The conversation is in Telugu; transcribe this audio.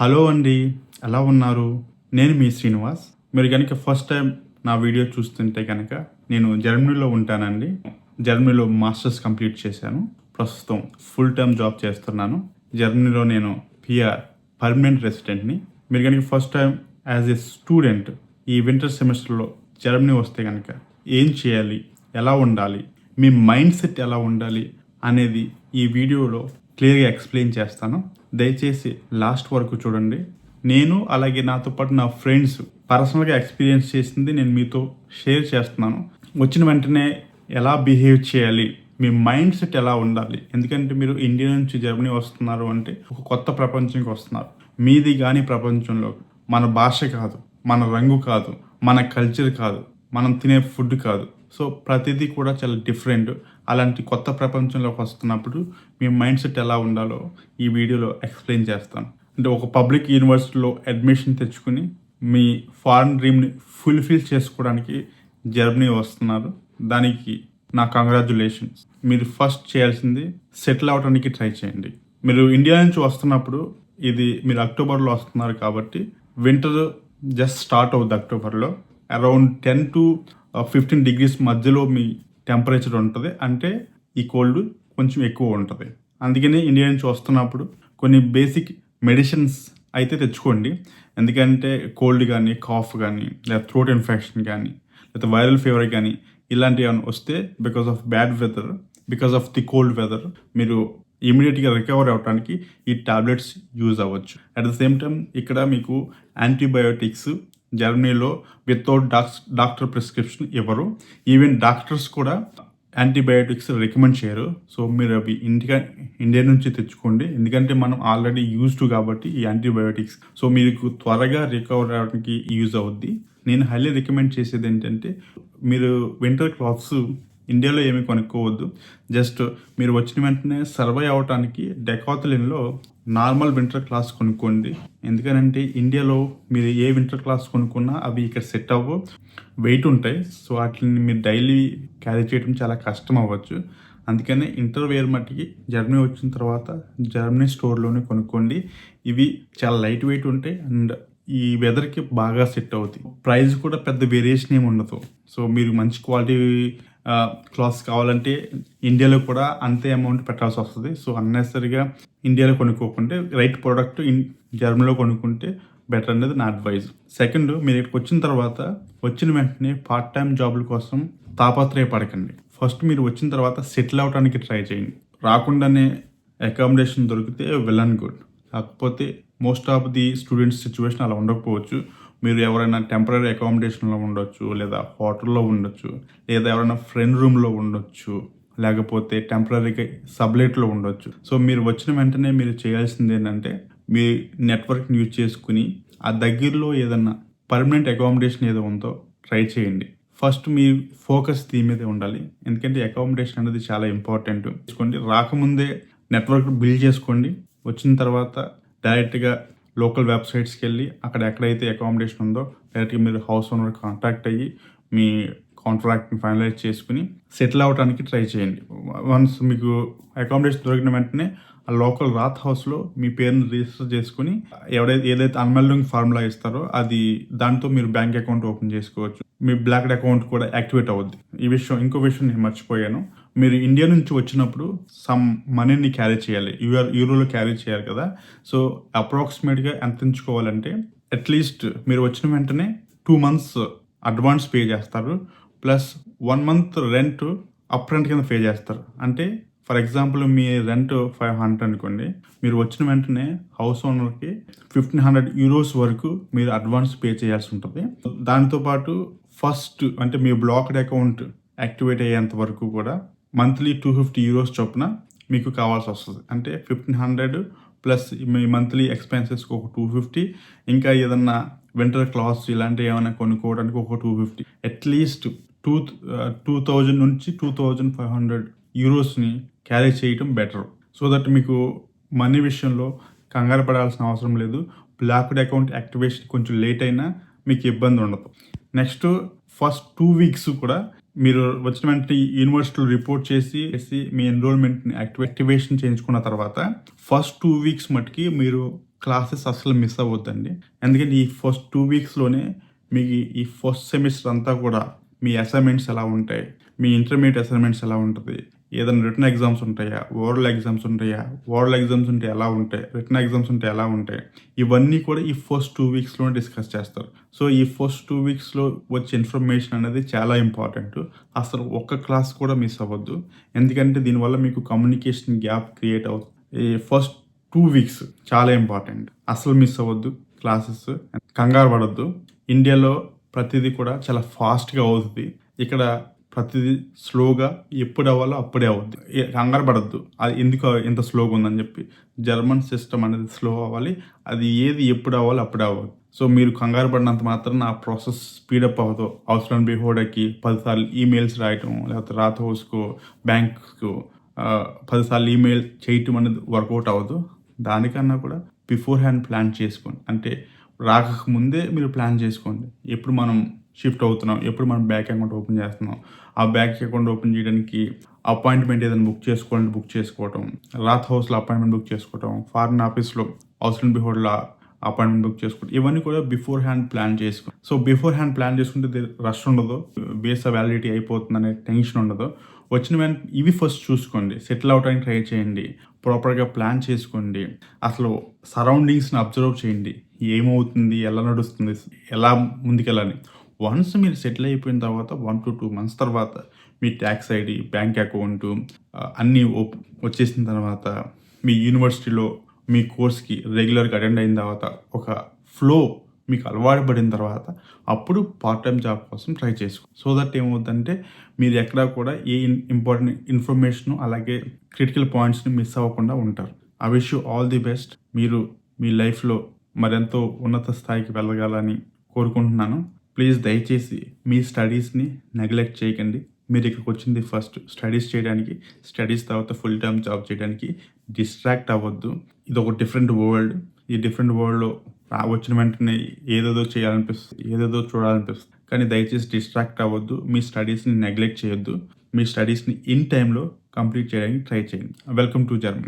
హలో అండి ఎలా ఉన్నారు? నేను మీ శ్రీనివాస్. మీరు కనుక ఫస్ట్ టైం నా వీడియో చూస్తుంటే కనుక నేను జర్మనీలో ఉంటానండి. జర్మనీలో మాస్టర్స్ కంప్లీట్ చేశాను. ప్రస్తుతం ఫుల్ టైం జాబ్ చేస్తున్నాను. జర్మనీలో నేను పిఆర్ పర్మనెంట్ రెసిడెంట్ని. మీరు కనుక first time as a student ఈ వింటర్ సెమిస్టర్లో జర్మనీ వస్తే కనుక ఏం చేయాలి? ఎలా ఉండాలి? మీ మైండ్ సెట్ ఎలా ఉండాలి? అనేది ఈ వీడియోలో క్లియర్గా ఎక్స్ప్లెయిన్ చేస్తాను. దయచేసి లాస్ట్ వరకు చూడండి. నేను అలాగే నాతో పాటు నా ఫ్రెండ్స్ పర్సనల్గా ఎక్స్పీరియన్స్ చేసింది నేను మీతో షేర్ చేస్తున్నాను. వచ్చిన వెంటనే ఎలా బిహేవ్ చేయాలి? మీ మైండ్ సెట్ ఎలా ఉండాలి? ఎందుకంటే మీరు ఇండియా నుంచి జర్మనీ వస్తున్నారు అంటే ఒక కొత్త ప్రపంచంకి వస్తున్నారు. మీది కానీ ప్రపంచంలో మన భాష కాదు మన రంగు కాదు మన కల్చర్ కాదు మనం తినే ఫుడ్ కాదు. సో ప్రతిదీ కూడా చాలా డిఫరెంట్. అలాంటి కొత్త ప్రపంచంలోకి వస్తున్నప్పుడు మీ మైండ్ సెట్ ఎలా ఉండాలో ఈ వీడియోలో ఎక్స్ప్లెయిన్ చేస్తాను. అంటే ఒక పబ్లిక్ యూనివర్సిటీలో అడ్మిషన్ తెచ్చుకుని మీ ఫారెన్ డ్రీమ్ని ఫుల్ఫిల్ చేసుకోవడానికి జర్మనీ వస్తున్నారు. దానికి నా కంగ్రాచులేషన్స్. మీరు ఫస్ట్ చేయాల్సింది సెటిల్ అవడానికి ట్రై చేయండి. మీరు ఇండియా నుంచి వస్తున్నప్పుడు ఇది మీరు అక్టోబర్లో వస్తున్నారు కాబట్టి వింటర్ జస్ట్ స్టార్ట్ అవుద్ది అక్టోబర్లో. Around ten to fifteen degrees మధ్యలో మీ టెంపరేచర్ ఉంటుంది అంటే ఈ కోల్డ్ కొంచెం ఎక్కువ ఉంటుంది. అందుకనే ఇండియా నుంచి వస్తున్నప్పుడు కొన్ని బేసిక్ మెడిసిన్స్ అయితే తెచ్చుకోండి. ఎందుకంటే కోల్డ్ కానీ కాఫ్ కానీ లేదా థ్రోట్ ఇన్ఫెక్షన్ కానీ లేదా వైరల్ ఫీవర్ కానీ ఇలాంటివి ఏమైనా వస్తే because of bad weather because of the cold weather మీరు ఇమీడియట్గా రికవర్ అవ్వడానికి ఈ టాబ్లెట్స్ యూజ్ అవ్వచ్చు. అట్ ద సేమ్ టైం ఇక్కడ మీకు యాంటీబయోటిక్స్ జర్మనీలో వితౌట్ డాక్స్ డాక్టర్ ప్రిస్క్రిప్షన్ ఇవ్వరు. ఈవెన్ డాక్టర్స్ కూడా యాంటీబయాటిక్స్ రికమెండ్ చేయరు. సో మీరు అవి ఇండియా ఇండియా నుంచి తెచ్చుకోండి. ఎందుకంటే మనం ఆల్రెడీ యూజ్డ్ కాబట్టి ఈ యాంటీబయాటిక్స్ సో మీకు త్వరగా రికవర్ అవ్వడానికి యూజ్ అవుద్ది. నేను హైలీ రికమెండ్ చేసేది ఏంటంటే మీరు వింటర్ క్లాత్స్ ఇండియాలో ఏమీ కొనుక్కోవద్దు. జస్ట్ మీరు వచ్చిన వెంటనే సర్వై అవడానికి డెకాథలిన్లో నార్మల్ వింటర్ క్లాస్ కొనుక్కోండి. ఎందుకనంటే ఇండియాలో మీరు ఏ వింటర్ క్లాస్ కొనుక్కున్నా అవి ఇక్కడ సెట్ అవ్వవు వెయిట్ ఉంటాయి. సో వాటిని మీరు డైలీ క్యారీ చేయడం చాలా కష్టం అవ్వచ్చు. అందుకనే ఇంటర్వేర్ మట్టికి జర్మనీ వచ్చిన తర్వాత జర్మనీ స్టోర్లోనే కొనుక్కోండి. ఇవి చాలా లైట్ వెయిట్ ఉంటాయి అండ్ ఈ వెదర్కి బాగా సెట్ అవుతాయి. ప్రైస్ కూడా పెద్ద వేరియేషన్ ఏమి ఉండదు. సో మీరు మంచి క్వాలిటీ క్లాత్స్ కావాలంటే ఇండియాలో కూడా అంతే అమౌంట్ పెట్టాల్సి వస్తుంది. సో అన్నెసరిగా ఇండియాలో కొనుక్కోకుంటే రైట్ ప్రోడక్ట్ ఇన్ జర్మనీలో కొనుక్కుంటే బెటర్ అనేది నా అడ్వైజ్ సెకండ్ మీరు ఇక్కడికి వచ్చిన తర్వాత వచ్చిన వెంటనే పార్ట్ టైం జాబుల కోసం తాపత్రయపడకండి. ఫస్ట్ మీరు వచ్చిన తర్వాత సెటిల్ అవడానికి ట్రై చేయండి. రాకుండానే అకామిడేషన్ దొరికితే వెల్ అండ్ గుడ్ కాకపోతే most of the students situation అలా ఉండకపోవచ్చు. మీరు ఎవరైనా టెంపరీ అకామిడేషన్లో ఉండొచ్చు లేదా హోటల్లో ఉండొచ్చు లేదా ఎవరైనా ఫ్రెండ్ రూమ్లో ఉండొచ్చు లేకపోతే టెంపరీగా సబ్లెట్లో ఉండొచ్చు. సో మీరు వచ్చిన వెంటనే మీరు చేయాల్సింది ఏంటంటే మీ నెట్వర్క్ని యూజ్ చేసుకుని ఆ దగ్గరలో ఏదన్నా పర్మనెంట్ అకామిడేషన్ ఏదో ఉందో ట్రై చేయండి. ఫస్ట్ మీ ఫోకస్ దీని మీదే ఉండాలి. ఎందుకంటే అకామిడేషన్ అనేది చాలా ఇంపార్టెంట్ తీసుకోండి రాకముందే నెట్వర్క్ బిల్డ్ చేసుకోండి. వచ్చిన తర్వాత డైరెక్ట్గా లోకల్ వెబ్సైట్స్కి వెళ్ళి అక్కడ ఎక్కడైతే అకామిడేషన్ ఉందో డైరెక్ట్గా మీరు హౌస్ ఓనర్ కాంటాక్ట్ అయ్యి మీ కాంట్రాక్ట్ని ఫైనలైజ్ చేసుకుని సెటిల్ అవ్వడానికి ట్రై చేయండి. వన్స్ మీకు అకామిడేషన్ దొరికిన వెంటనే ఆ లోకల్ రాత్ హౌస్లో మీ పేరుని రిజిస్టర్ చేసుకుని ఎవడైతే ఏదైతే అన్మెల్డింగ్ ఫార్ములా ఇస్తారో అది దాంతో మీరు బ్యాంక్ అకౌంట్ ఓపెన్ చేసుకోవచ్చు. మీ బ్లాక్ అకౌంట్ కూడా యాక్టివేట్ అవ్వద్ది ఈ విషయం ఇంకో విషయం నేను మర్చిపోయాను. మీరు ఇండియా నుంచి వచ్చినప్పుడు సమ్ మనీని క్యారీ చేయాలి. యూఆర్ యూరోలో క్యారీ చేయాలి కదా. సో అప్రాక్సిమేట్గా ఎంత ఎంచుకోవాలంటే అట్లీస్ట్ మీరు వచ్చిన వెంటనే టూ మంత్స్ అడ్వాన్స్ పే చేస్తారు. Plus one month rent up rent కింద పే చేస్తారు. అంటే ఫర్ ఎగ్జాంపుల్ మీ రెంట్ ఫైవ్ హండ్రెడ్ అనుకోండి మీరు వచ్చిన వెంటనే హౌస్ ఓనర్కి ఫిఫ్టీన్ హండ్రెడ్ యూరోస్ వరకు మీరు అడ్వాన్స్ పే చేయాల్సి ఉంటుంది. దాంతోపాటు ఫస్ట్ అంటే మీ బ్లాక్డ్ అకౌంట్ యాక్టివేట్ అయ్యేంత వరకు కూడా మంత్లీ టూ ఫిఫ్టీ యూరోస్ చొప్పున మీకు కావాల్సి వస్తుంది. అంటే ఫిఫ్టీన్ హండ్రెడ్ ప్లస్ మీ మంత్లీ ఎక్స్పెన్సెస్కి ఒక టూ ఫిఫ్టీ ఇంకా ఏదన్నా వింటర్ క్లాత్స్ ఇలాంటివి ఏమైనా కొనుక్కోవడానికి ఒక two fifty at least two two thousand నుంచి టూ థౌజండ్ ఫైవ్ హండ్రెడ్ యూరోస్ని క్యారీ చేయటం బెటర్. సో దట్ మీకు మనీ విషయంలో కంగారు పడాల్సిన అవసరం లేదు. బ్లాక్డ్ అకౌంట్ యాక్టివేషన్ కొంచెం లేట్ అయినా మీకు ఇబ్బంది ఉండదు. నెక్స్ట్ ఫస్ట్ టూ వీక్స్ కూడా మీరు వచ్చిన వెంటనే యూనివర్సిటీలో రిపోర్ట్ చేసి చేసి మీ ఎన్రోల్మెంట్ని యాక్టివ్ యాక్టివేషన్ చేయించుకున్న తర్వాత ఫస్ట్ టూ వీక్స్ మట్టుకి మీరు క్లాసెస్ అసలు మిస్ అవ్వద్దండి. ఎందుకంటే ఈ ఫస్ట్ టూ వీక్స్లోనే మీకు ఈ ఫస్ట్ సెమిస్టర్ అంతా కూడా మీ అసైన్మెంట్స్ ఎలా ఉంటాయి? మీ ఇంటర్మీడియట్ అసైన్మెంట్స్ ఎలా ఉంటుంది? ఏదైనా రిటర్న్ ఎగ్జామ్స్ ఉంటాయా? ఓరల్ ఎగ్జామ్స్ ఉంటాయా? ఓరల్ ఎగ్జామ్స్ ఉంటే ఎలా ఉంటాయి? రిటర్న్ ఎగ్జామ్స్ ఉంటే ఎలా ఉంటాయి? ఇవన్నీ కూడా ఈ ఫస్ట్ టూ వీక్స్లోనే డిస్కస్ చేస్తారు. సో ఈ ఫస్ట్ టూ వీక్స్లో వచ్చే ఇన్ఫర్మేషన్ అనేది చాలా ఇంపార్టెంట్ అసలు ఒక్క క్లాస్ కూడా మిస్ అవ్వద్దు. ఎందుకంటే దీనివల్ల మీకు కమ్యూనికేషన్ గ్యాప్ క్రియేట్ అవుతుంది ఈ ఫస్ట్ టూ వీక్స్ చాలా ఇంపార్టెంట్ అసలు మిస్ అవ్వద్దు క్లాసెస్ కంగారు పడద్దు. ఇండియాలో ప్రతిదీ కూడా చాలా ఫాస్ట్గా అవుతుంది ఇక్కడ ప్రతిదీ స్లోగా ఎప్పుడు అవ్వాలో అప్పుడే అవుద్ది. కంగారు పడద్దు. అది ఎందుకు ఇంత స్లోగా ఉందని చెప్పి. జర్మన్ సిస్టమ్ అనేది స్లో అవ్వాలి. అది ఏది ఎప్పుడు అవ్వాలో అప్పుడే అవ్వదు. సో మీరు కంగారు పడినంత మాత్రం ఆ ప్రాసెస్ స్పీడప్ అవ్వదు. అవసరం బిహోడకి పదిసార్లు ఈమెయిల్స్ రాయటం లేకపోతే రాత హౌస్కో బ్యాంక్స్కు పదిసార్లు ఈమెయిల్ చేయటం అనేది వర్కౌట్ అవ్వదు. దానికన్నా కూడా బిఫోర్ హ్యాండ్ ప్లాన్ చేసుకోండి. అంటే రాకముందే మీరు ప్లాన్ చేసుకోండి. ఎప్పుడు మనం షిఫ్ట్ అవుతున్నాం ఎప్పుడు మనం బ్యాంక్ అకౌంట్ ఓపెన్ చేస్తున్నాం ఆ బ్యాంక్ అకౌంట్ ఓపెన్ చేయడానికి అపాయింట్మెంట్ ఏదైనా బుక్ చేసుకోవాలంటే బుక్ చేసుకోవటం రాత్ హౌస్లో అపాయింట్మెంట్ బుక్ చేసుకోవటం ఫారిన్ ఆఫీస్లో అవసరం బిహోడ్లో అపాయింట్మెంట్ బుక్ చేసుకుంటాం ఇవన్నీ కూడా బిఫోర్ హ్యాండ్ ప్లాన్ చేసుకో. సో బిఫోర్ హ్యాండ్ ప్లాన్ చేసుకుంటే రష్ ఉండదు. బేస్ వ్యాలిడిటీ అయిపోతుందనే టెన్షన్ ఉండదు. వచ్చిన వెంటనే ఇవి ఫస్ట్ చూసుకోండి. సెటిల్ అవడానికి ట్రై చేయండి. ప్రాపర్గా ప్లాన్ చేసుకోండి. అసలు సరౌండింగ్స్ని అబ్జర్వ్ చేయండి. ఏమవుతుంది ఎలా నడుస్తుంది ఎలా ముందుకెళ్ళాలి. వన్స్ మీరు సెటిల్ అయిపోయిన తర్వాత వన్ టు టూ మంత్స్ తర్వాత మీ ట్యాక్స్ ఐడి బ్యాంక్ అకౌంట్ అన్నీ ఓప్ వచ్చేసిన తర్వాత మీ యూనివర్సిటీలో మీ కోర్స్కి రెగ్యులర్గా అటెండ్ అయిన తర్వాత ఒక ఫ్లో మీకు అలవాటు పడిన తర్వాత అప్పుడు పార్ట్ టైం జాబ్ కోసం ట్రై చేసుకో. సో దట్ ఏమవుతుందంటే మీరు ఎక్కడా కూడా ఏ ఇంపార్టెంట్ ఇన్ఫర్మేషన్ అలాగే క్రిటికల్ పాయింట్స్ని మిస్ అవ్వకుండా ఉంటారు. I wish you all the best మీరు మీ లైఫ్లో మరెంతో ఉన్నత స్థాయికి వెళ్ళగాలని కోరుకుంటున్నాను. ప్లీజ్ దయచేసి మీ స్టడీస్ని నెగ్లెక్ట్ చేయకండి. మీరు ఇక్కడికి వచ్చింది ఫస్ట్ స్టడీస్ చేయడానికి స్టడీస్ తర్వాత ఫుల్ టైమ్ జాబ్ చేయడానికి డిస్ట్రాక్ట్ అవ్వద్దు. ఇది ఒక డిఫరెంట్ వరల్డ్ ఈ డిఫరెంట్ వరల్డ్లో వచ్చిన వెంటనే ఏదేదో చేయాలనిపిస్తుంది ఏదేదో చూడాలనిపిస్తుంది. కానీ దయచేసి డిస్ట్రాక్ట్ అవ్వద్దు మీ స్టడీస్ని నెగ్లెక్ట్ చేయొద్దు. మీ స్టడీస్ని ఇన్ టైంలో కంప్లీట్ చేయడానికి ట్రై చేయండి. Welcome to Germany